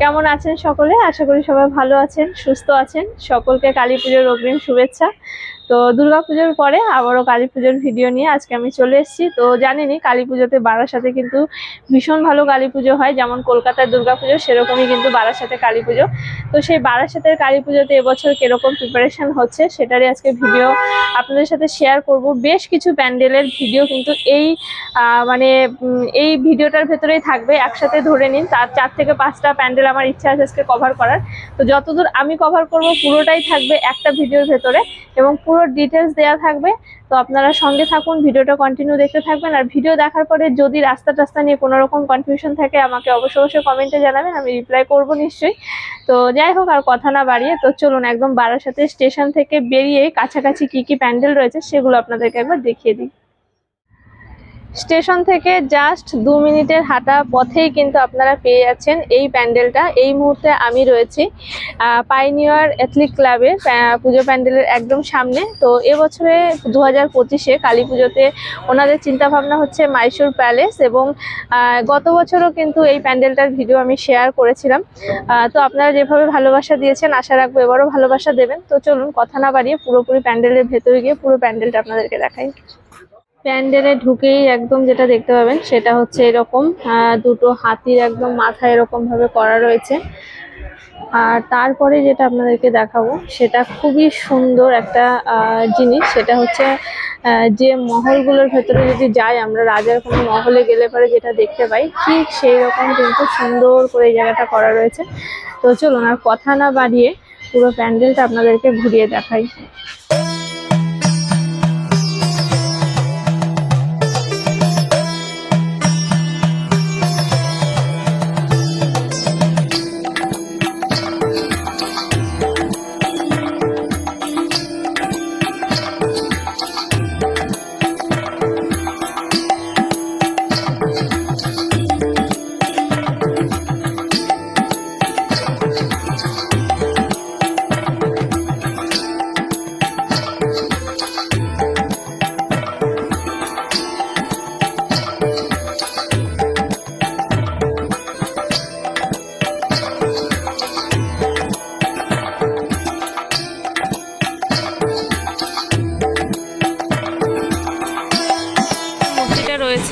কেমন আছেন সকলে? আশা করি সবাই ভালো আছেন, সুস্থ আছেন। সকলকে কালী পুজোর অগ্রিম শুভেচ্ছা। তো দুর্গা পুজোর পরে আবারও কালী পুজোর ভিডিও নিয়ে আজকে আমি চলে এসেছি। তো জানেনই কালী পুজোতে বারাসাতে কিন্তু ভীষণ ভালো কালী পুজো হয়। যেমন কলকাতার দুর্গা পুজো সেরকমই কিন্তু বারাসাতে কালী পুজো তো সেই বারাসাতের কালী পুজোতে এবছর কীরকম প্রিপারেশান হচ্ছে, সেটারই আজকে ভিডিও আপনাদের সাথে শেয়ার করব। বেশ কিছু প্যান্ডেলের ভিডিও কিন্তু এই মানে এই ভিডিওটার ভেতরেই থাকবে। একসাথে ধরে নিন, তার চার থেকে পাঁচটা প্যান্ডেল আমার ইচ্ছা আছে আজকে কভার করার। তো যতদূর আমি কভার করব, পুরোটাই থাকবে একটা ভিডিওর ভেতরে এবং পুরো ডিটেলস দেওয়া থাকবে। তো আপনারা সঙ্গে থাকুন, ভিডিওটা কন্টিনিউ দেখতে থাকবেন। আর ভিডিও দেখার পরে যদি রাস্তা টাস্তা নিয়ে কোনো রকম কনফিউশন থাকে, আমাকে অবশ্য অবশ্যই কমেন্টে জানাবেন, আমি রিপ্লাই করব নিশ্চয়ই। তো যাই হোক, আর কথা না বাড়িয়ে, তো চলুন একদম বারাসাতে স্টেশন থেকে বেরিয়ে কাছাকাছি কি কি প্যান্ডেল রয়েছে সেগুলো আপনাদেরকে একবার দেখিয়ে দিই। স্টেশন থেকে জাস্ট দু মিনিটের হাঁটা পথেই কিন্তু আপনারা পেয়ে যাচ্ছেন এই প্যান্ডেলটা। এই মুহূর্তে আমি রয়েছি পাইনিয়ার অ্যাথলিক ক্লাবের পুজো প্যান্ডেলের একদম সামনে। তো এবছরে দু হাজার পঁচিশে কালী পুজোতে ওনাদের চিন্তাভাবনা হচ্ছে মাইসুর প্যালেস এবং গত বছরও কিন্তু এই প্যান্ডেলটার ভিডিও আমি শেয়ার করেছিলাম। তো আপনারা যেভাবে ভালোবাসা দিয়েছেন, আশা রাখব এবারও ভালোবাসা দেবেন। তো চলুন, কথা না বাড়িয়ে পুরোপুরি প্যান্ডেলের ভেতরে গিয়ে পুরো প্যান্ডেলটা আপনাদেরকে দেখাই। প্যান্ডেলে ঢুকেই একদম যেটা দেখতে পাবেন, সেটা হচ্ছে এরকম দুটো হাতির একদম মাথা এরকম ভাবে করা রয়েছে। আর তারপরে যেটা আপনাদেরকে দেখাবো, সেটা খুবই সুন্দর একটা জিনিস, সেটা হচ্ছে যে মহলগুলোর ভেতরে যদি যাই আমরা, রাজার কোনো মহলে গেলে পরে যেটা দেখতে পাই, ঠিক সেই রকম কিন্তু সুন্দর করে এই জায়গাটা করা রয়েছে। তো চলুন আর কথা না বাড়িয়ে পুরো প্যান্ডেলটা আপনাদেরকে ঘুরিয়ে দেখাই।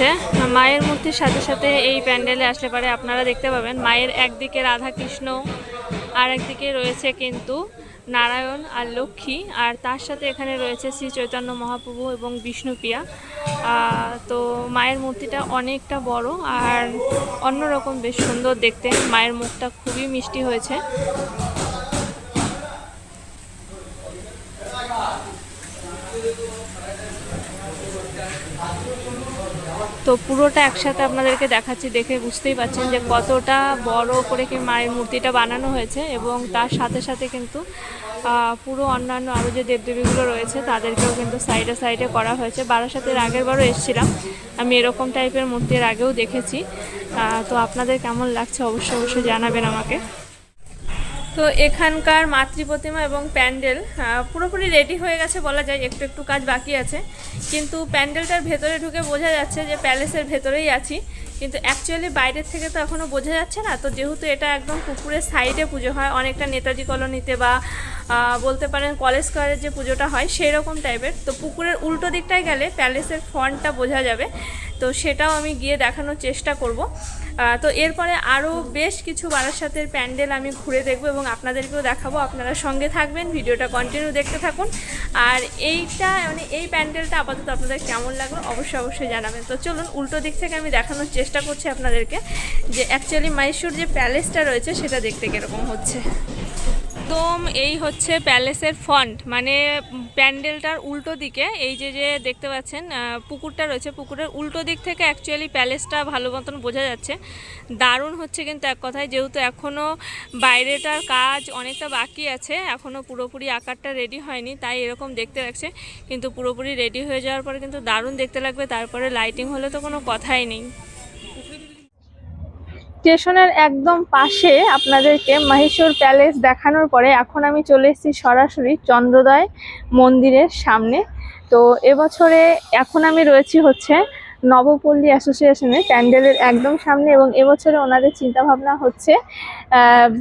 রয়েছে মায়ের মূর্তির সাথে সাথে এই প্যান্ডেলে আসলে পারে আপনারা দেখতে পাবেন, মায়ের একদিকে রাধা কৃষ্ণ আর একদিকে রয়েছে কিন্তু নারায়ণ আর লক্ষ্মী। আর তার সাথে এখানে রয়েছে শ্রী চৈতন্য মহাপ্রভু এবং বিষ্ণুপ্রিয়া তো মায়ের মূর্তিটা অনেকটা বড় আর অন্যরকম বেশ সুন্দর দেখতে। মায়ের মুখটা খুবই মিষ্টি হয়েছে। তো পুরোটা একসাথে আপনাদেরকে দেখাচ্ছি, দেখে বুঝতেই পারছেন যে কতটা বড় করে কি মায়ের মূর্তিটা বানানো হয়েছে এবং তার সাথে সাথে কিন্তু পুরো অন্যান্য আরও যে দেবদেবীগুলো রয়েছে তাদেরকেও কিন্তু সাইডে সাইডে করা হয়েছে। বারাসাতের আগের বারও এসেছিলাম, আমি এরকম টাইপের মূর্তির আগেও দেখেছি। তো আপনাদের কেমন লাগছে অবশ্যই অবশ্যই জানাবেন আমাকে। তো এখানকার মাতৃ প্রতিমা এবং প্যান্ডেল পুরোপুরি রেডি হয়ে গেছে বলা যায়, একটু একটু কাজ বাকি আছে। কিন্তু প্যান্ডেলটার ভেতরে ঢুকে বোঝা যাচ্ছে যে প্যালেসের ভেতরেই আছি। কিন্তু অ্যাকচুয়ালি বাইরের থেকে তো এখনও বোঝা যাচ্ছে না। তো যেহেতু এটা একদম পুকুরের সাইডে পুজো হয়, অনেকটা নেতাজি কলোনিতে বা বলতে পারেন কলেজ স্কোয়ারের যে পুজোটা হয় সেই রকম টাইপের তো পুকুরের উল্টো দিকটায় গেলে প্যালেসের ফন্টটা বোঝা যাবে। তো সেটাও আমি গিয়ে দেখানোর চেষ্টা করব। তো এরপরে আরও বেশ কিছু বারাসাতের প্যান্ডেল আমি ঘুরে দেখব এবং আপনাদেরকেও দেখাবো। আপনারা সঙ্গে থাকবেন, ভিডিওটা কন্টিনিউ দেখতে থাকুন। আর এইটা মানে এই প্যান্ডেলটা আপাতত আপনাদের কেমন লাগল অবশ্যই অবশ্যই জানাবেন। তো চলুন, উল্টো দিক থেকে আমি দেখানোর চেষ্টা করছি আপনাদেরকে যে অ্যাকচুয়ালি মাইশুর যে প্যালেসটা রয়েছে সেটা দেখতে কীরকম হচ্ছে। একদম এই হচ্ছে প্যালেসের ফন্ট মানে প্যান্ডেলটার উল্টো দিকে, এই যে যে দেখতে পাচ্ছেন পুকুরটা রয়েছে পুকুরের উল্টো দিক থেকে অ্যাকচুয়ালি প্যালেসটা ভালো মতন বোঝা যাচ্ছে। দারুণ হচ্ছে কিন্তু এক কথায়, যেহেতু এখনও বাইরেটার কাজ অনেকটা বাকি আছে এখনও পুরোপুরি আকারটা রেডি হয়নি, তাই এরকম দেখতে লাগছে। কিন্তু পুরোপুরি রেডি হয়ে যাওয়ার পরে কিন্তু দারুণ দেখতে লাগবে, তারপরে লাইটিং হলে তো কোনো কথাই নেই। স্টেশনের একদম পাশে আপনাদেরকে মাহেশ্বর প্যালেস দেখানোর পরে এখন আমি চলে এসেছি সরাসরি চন্দ্রোদয় মন্দিরের সামনে। তো এবছরে এখন আমি রয়েছি হচ্ছে নবপল্লী অ্যাসোসিয়েশনের প্যান্ডেলের একদম সামনে এবং এবছরে ওনাদের চিন্তা ভাবনা হচ্ছে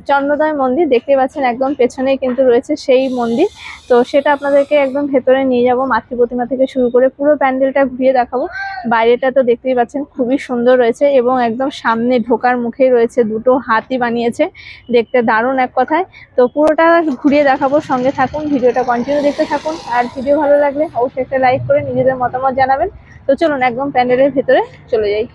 চন্দ্রোদয় মন্দির দেখতে পাচ্ছেন একদম পেছনেই কিন্তু রয়েছে সেই মন্দির। তো সেটা আপনাদেরকে একদম ভেতরে নিয়ে যাব, মাতৃ প্রতিমা থেকে শুরু করে পুরো প্যান্ডেলটা ঘুরিয়ে দেখাবো। বাইরেটা তো দেখতেই পাচ্ছেন খুবই সুন্দর রয়েছে এবং একদম সামনে ঢোকার মুখেই রয়েছে দুটো হাতি বানিয়েছে, দেখতে দারুণ এক কথায়। তো পুরোটা ঘুরিয়ে দেখাবো, সঙ্গে থাকুন, ভিডিওটা কন্টিনিউ দেখতে থাকুন। আর ভিডিও ভালো লাগলে অবশ্যই একটা লাইক করে নিজেদের মতামত জানাবেন। তো চলুন একদম প্যান্ডেলের ভেতরে চলে যাই।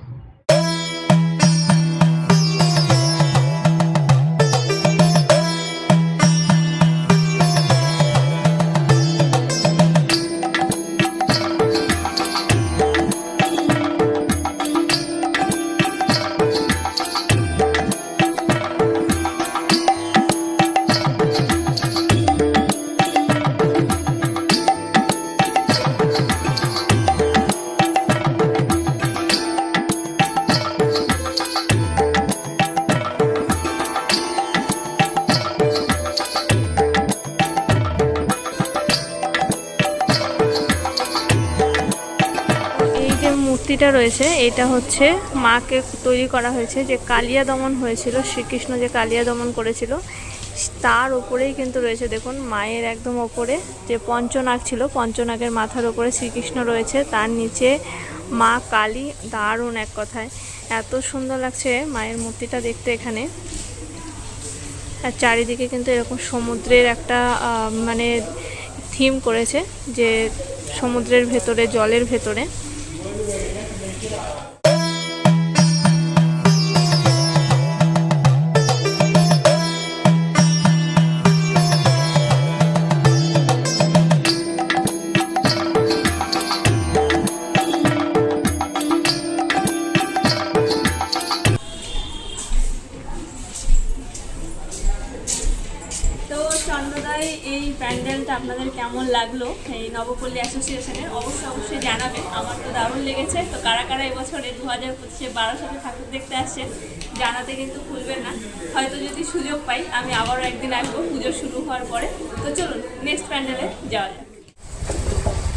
রয়েছে এটা হচ্ছে মাকে তৈরি করা হয়েছে। যে কালিয়া দমন হয়েছিল, শ্রীকৃষ্ণ যে কালিয়া দমন করেছিল, তার ওপরেই কিন্তু রয়েছে, দেখুন, মায়ের একদম ওপরে যে পঞ্চনাগ ছিল, পঞ্চনাগের মাথার ওপরে শ্রীকৃষ্ণ রয়েছে। তার নিচে মা কালী, দারুণ এক কথায়। এত সুন্দর লাগছে মায়ের মূর্তিটা দেখতে এখানে। আর চারিদিকে কিন্তু এরকম সমুদ্রের একটা মানে থিম করেছে যে সমুদ্রের ভেতরে, জলের ভেতরে। চন্দ্রদায় এই প্যান্ডেলটা আপনাদের কেমন লাগল এই নবপল্লী অ্যাসোসিয়েশনের, অবশ্যই অবশ্যই জানাবেন। আমার তো দারুণ লেগেছে। তো কারা কারা এবছরে দু হাজার পঁচিশে বারোশোতে ঠাকুর দেখতে আসছেন জানাতে কিন্তু ভুলবেন না। হয়তো যদি সুযোগ পাই, আমি আবারও একদিন আসব, পুজো শুরু হওয়ার পরে। তো চলুন নেক্সট প্যান্ডেলে যাওয়া যাক।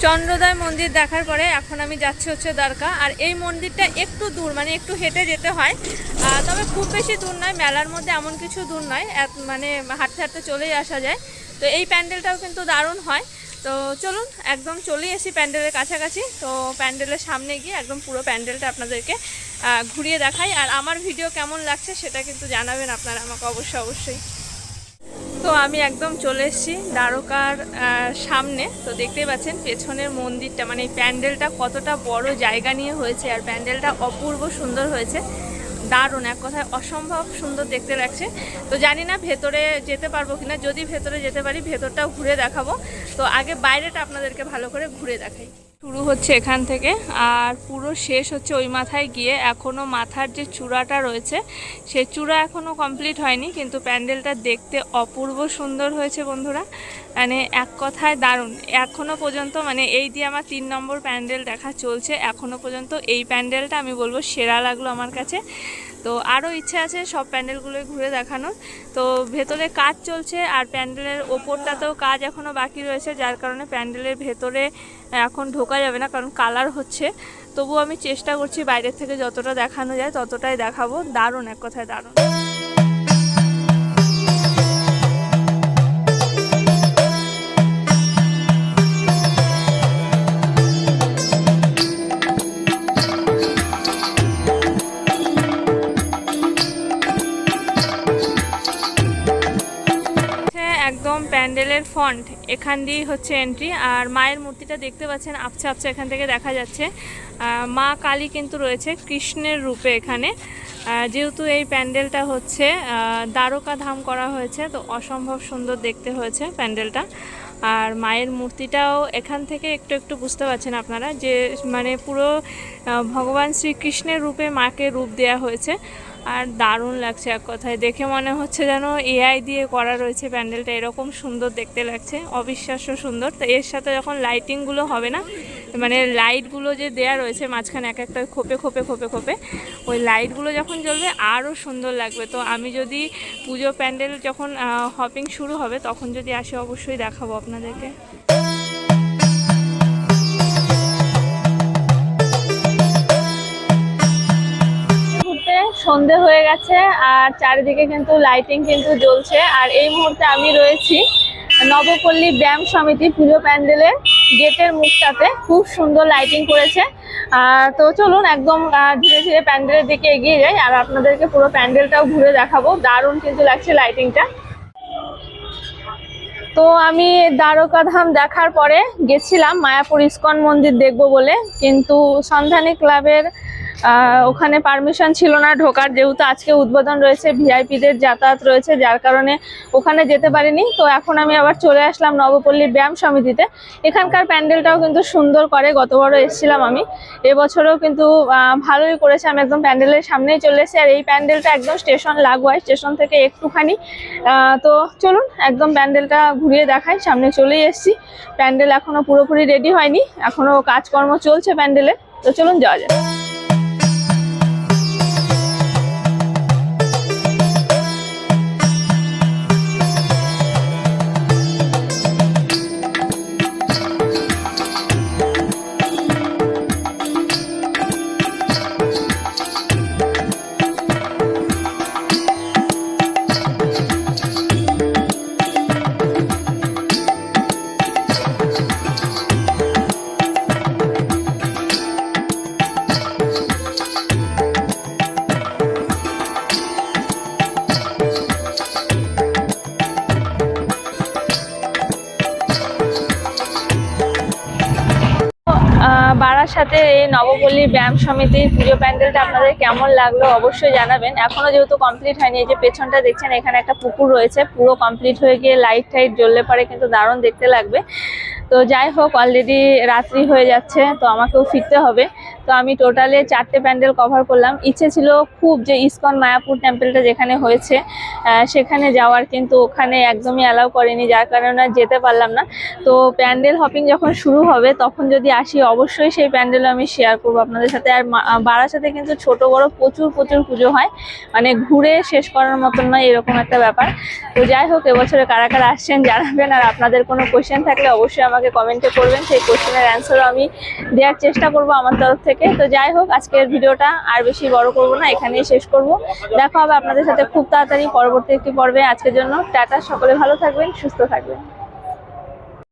চন্দ্রোদয় মন্দির দেখার পরে এখন আমি যাচ্ছি হচ্ছে দ্বারকা। আর এই মন্দিরটা একটু দূর মানে একটু হেঁটে যেতে হয়। তবে খুব বেশি দূর নয়, মেলার মধ্যে এমন কিছু দূর নয় মানে হাঁটতে হাঁটতে চলেই আসা যায়। তো এই প্যান্ডেলটাও কিন্তু দারুণ হয়। তো চলুন, একদম চলেই এসি প্যান্ডেলের কাছাকাছি। তো প্যান্ডেলের সামনে গিয়ে একদম পুরো প্যান্ডেলটা আপনাদেরকে ঘুরিয়ে দেখাই। আর আমার ভিডিও কেমন লাগছে সেটা কিন্তু জানাবেন আপনারা আমাকে অবশ্যই অবশ্যই। তো আমি একদম চলে এসেছি দ্বারকার সামনে। তো দেখতেই পাচ্ছেন পেছনের মন্দিরটা মানে প্যান্ডেলটা কতটা বড় জায়গা নিয়ে হয়েছে আর প্যান্ডেলটা অপূর্ব সুন্দর হয়েছে। দারুণ, এক কথায় অসম্ভব সুন্দর দেখতে লাগছে। তো জানি না ভেতরে যেতে পারব কিনা, যদি ভেতরে যেতে পারি ভেতরটাও ঘুরে দেখাবো। তো আগে বাইরেটা আপনাদেরকে ভালো করে ঘুরে দেখাই। শুরু হচ্ছে এখান থেকে। আর পুরো শেষ হচ্ছে ওই মাথায় গিয়ে এখনও মাথার যে চূড়াটা রয়েছে, সে চূড়া এখনও কমপ্লিট হয়নি, কিন্তু প্যান্ডেলটা দেখতে অপূর্ব সুন্দর হয়েছে বন্ধুরা। মানে এক কথায় দারুণ। এখনও পর্যন্ত মানে এই দিয়ে আমার তিন নম্বর প্যান্ডেল দেখা চলছে এখনও পর্যন্ত এই প্যান্ডেলটা আমি বলব সেরা লাগল আমার কাছে। তো আরও ইচ্ছে আছে সব প্যান্ডেলগুলো ঘুরে দেখানো তো ভেতরে কাজ চলছে আর প্যান্ডেলের ওপরটাতেও কাজ এখনও বাকি রয়েছে, যার কারণে প্যান্ডেলের ভেতরে এখন ঢোকা যাবে না, কারণ কালার হচ্ছে। তবুও আমি চেষ্টা করছি বাইরের থেকে যতটা দেখানো যায় ততটাই দেখাবো। দারুণ, এক কথায় দারুণ। একদম প্যান্ডেলের ফন্ট, এখান দিয়েই হচ্ছে এন্ট্রি আর মায়ের মূর্তিটা দেখতে পাচ্ছেন, আবছা আবছা এখান থেকে দেখা যাচ্ছে। মা কালী কিন্তু রয়েছে কৃষ্ণের রূপে এখানে। যেহেতু এই প্যান্ডেলটা হচ্ছে দ্বারকা ধাম করা হয়েছে, তো অসম্ভব সুন্দর দেখতে হয়েছে প্যান্ডেলটা। আর মায়ের মূর্তিটাও এখান থেকে একটু একটু বুঝতে পারছেন আপনারা যে মানে পুরো ভগবান শ্রীকৃষ্ণের রূপে মাকে রূপ দেওয়া হয়েছে। আর দারুণ লাগছে এক কথায়। দেখে মনে হচ্ছে যেন এআই দিয়ে করা রয়েছে প্যান্ডেলটা। এরকম সুন্দর দেখতে লাগছে। অবিশ্বাস্য সুন্দর। তো এর সাথে যখন লাইটিংগুলো হবে না মানে লাইটগুলো যে দেয়া রয়েছে মাঝখানে এক একটা খোপে খোপে খোপে খোপে, ওই লাইটগুলো যখন জ্বলবে আরও সুন্দর লাগবে। তো আমি যদি পুজো প্যান্ডেল যখন হপিং শুরু হবে, তখন যদি আসে অবশ্যই দেখাবো আপনাদেরকে। সন্ধে হয়ে গেছে আর চারিদিকে কিন্তু লাইটিং কিন্তু জ্বলছে। আর এই মুহূর্তে আমি রয়েছি নবপল্লী ব্যায়াম সমিতি পুজো প্যান্ডেলের গেটের মুখটাতে। খুব সুন্দর লাইটিং করেছে। তো চলুন একদম ধীরে ধীরে প্যান্ডেলের দিকে এগিয়ে যাই আর আপনাদেরকে পুরো প্যান্ডেলটাও ঘুরে দেখাবো। দারুণ কিন্তু লাগছে লাইটিংটা তো আমি দ্বারকাধাম দেখার পরে গেছিলাম, মায়াপুর ইস্কন মন্দির দেখব বলে। কিন্তু সন্ধানী ক্লাবের ওখানে পারমিশন ছিল না ঢোকার, যেহেতু আজকে উদ্বোধন রয়েছে, ভিআইপিদের যাতায়াত রয়েছে, যার কারণে ওখানে যেতে পারিনি। তো এখন আমি আবার চলে আসলাম নবপল্লী ব্যায়াম সমিতিতে। এখানকার প্যান্ডেলটাও কিন্তু সুন্দর করে গতবারও এসেছিলাম আমি। এবছরও কিন্তু ভালোই করেছে। আমি একদম প্যান্ডেলের সামনেই চলে এসেছি। আর এই প্যান্ডেলটা একদম স্টেশন লাগোয়ায়, স্টেশন থেকে একটুখানি। তো চলুন, একদম প্যান্ডেলটা ঘুরিয়ে দেখাই। সামনে চলেই এসেছি। প্যান্ডেল এখনও পুরোপুরি রেডি হয়নি। এখনও কাজকর্ম চলছে প্যান্ডেলে। তো চলুন যাওয়া যাক। বারাসাতে এই নবপল্লী ব্যায়াম সমিতির পুজো প্যান্ডেলটা আপনাদের কেমন লাগল অবশ্যই জানাবেন। এখনও যেহেতু কমপ্লিট হয়নি, এই যে পেছনটা দেখছেন, এখানে একটা পুকুর রয়েছে, পুরো কমপ্লিট হয়ে গিয়ে লাইট টাইট জ্বললে পরে কিন্তু দারুণ দেখতে লাগবে। তো যাই হোক অলরেডি রাত্রি হয়ে যাচ্ছে, তো আমাকেও ফিরতে হবে। তো আমি টোটালে চারটে প্যান্ডেল কভার করলাম। ইচ্ছে ছিল খুব যে ইসকন মায়াপুর টেম্পেলটা যেখানে হয়েছে সেখানে যাওয়ার, কিন্তু ওখানে একদমই অ্যালাউ করেনি, যার কারণে যেতে পারলাম না। তো প্যান্ডেল হপিং যখন শুরু হবে, তখন যদি আসি, অবশ্যই সেই প্যান্ডেলও আমি শেয়ার করব আপনাদের সাথে। আর বারাসাতে কিন্তু ছোট বড় প্রচুর প্রচুর পুজো হয়। মানে ঘুরে শেষ করার মতন নয়, এরকম একটা ব্যাপার। তো যাই হোক, এবছরে কারা কারা আসছেন জানাবেন, আর আপনাদের কোনো কোয়েশ্চেন থাকলে অবশ্যই আমাকে কমেন্টে করবেন। সেই কোশ্চেনের অ্যান্সারও আমি দেওয়ার চেষ্টা করব আমার তরফ থেকে। তো যাই হোক, আজকের ভিডিওটা আর বেশি বড় করব না, এখানেই শেষ করব। দেখা হবে আপনাদের সাথে খুব তাড়াতাড়ি পরবর্তী একটি পর্বে। আজকের জন্য টাটা, সকলে ভালো থাকবেন, সুস্থ থাকবেন।